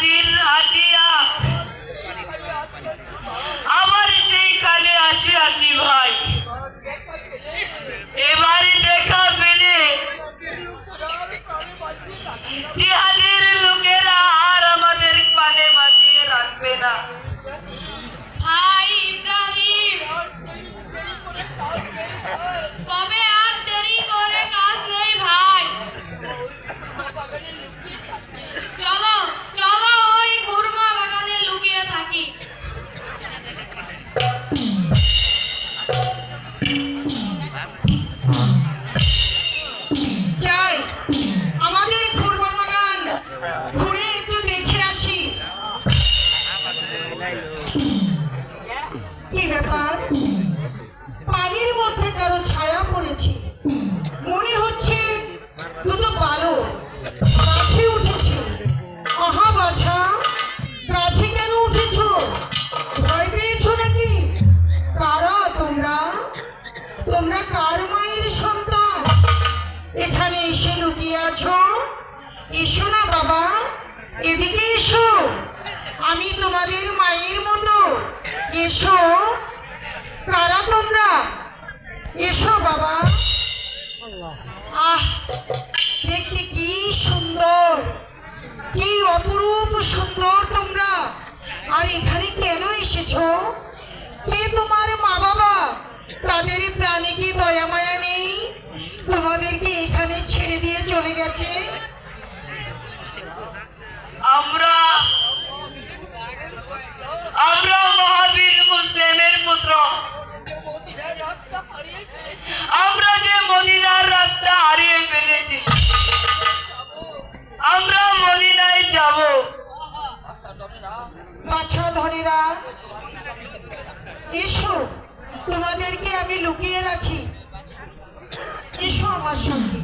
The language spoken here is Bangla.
দিন আটিয়া আবার সেই কালে আসিয়াছি ভাই। এবারে দেখা পেলে কি ব্যাপার? পানির মধ্যে কারও ছায়া পড়েছে? মনে হচ্ছে দুটো বালক গাছে উঠেছে। আহা বাছা গাছে কেন উঠেছো? ভয় পেয়েছ নাকি? কারা তোমরা? তোমরা কার মায়ের সন্তান? এখানে এসে লুকিয়ে আছো? এসো না বাবা, এদিকে এসো। আমি তোমাদের মায়ের মতো। এসো, কারা তোমরা? এসো বাবা। আহ, দেখতে কি সুন্দর, কি অপরূপ সুন্দর তোমরা। আর এখানে কেন এসেছ? কে তোমার মা বাবা তাদের প্রাণে কি দয়া মায়া নেই? তোমাদেরকে এখানে ছেড়ে দিয়ে চলে গেছে? ধনীরা ইসু তোমাদেরকে আমি লুকিয়ে রাখি। ইসু আমার সঙ্গে।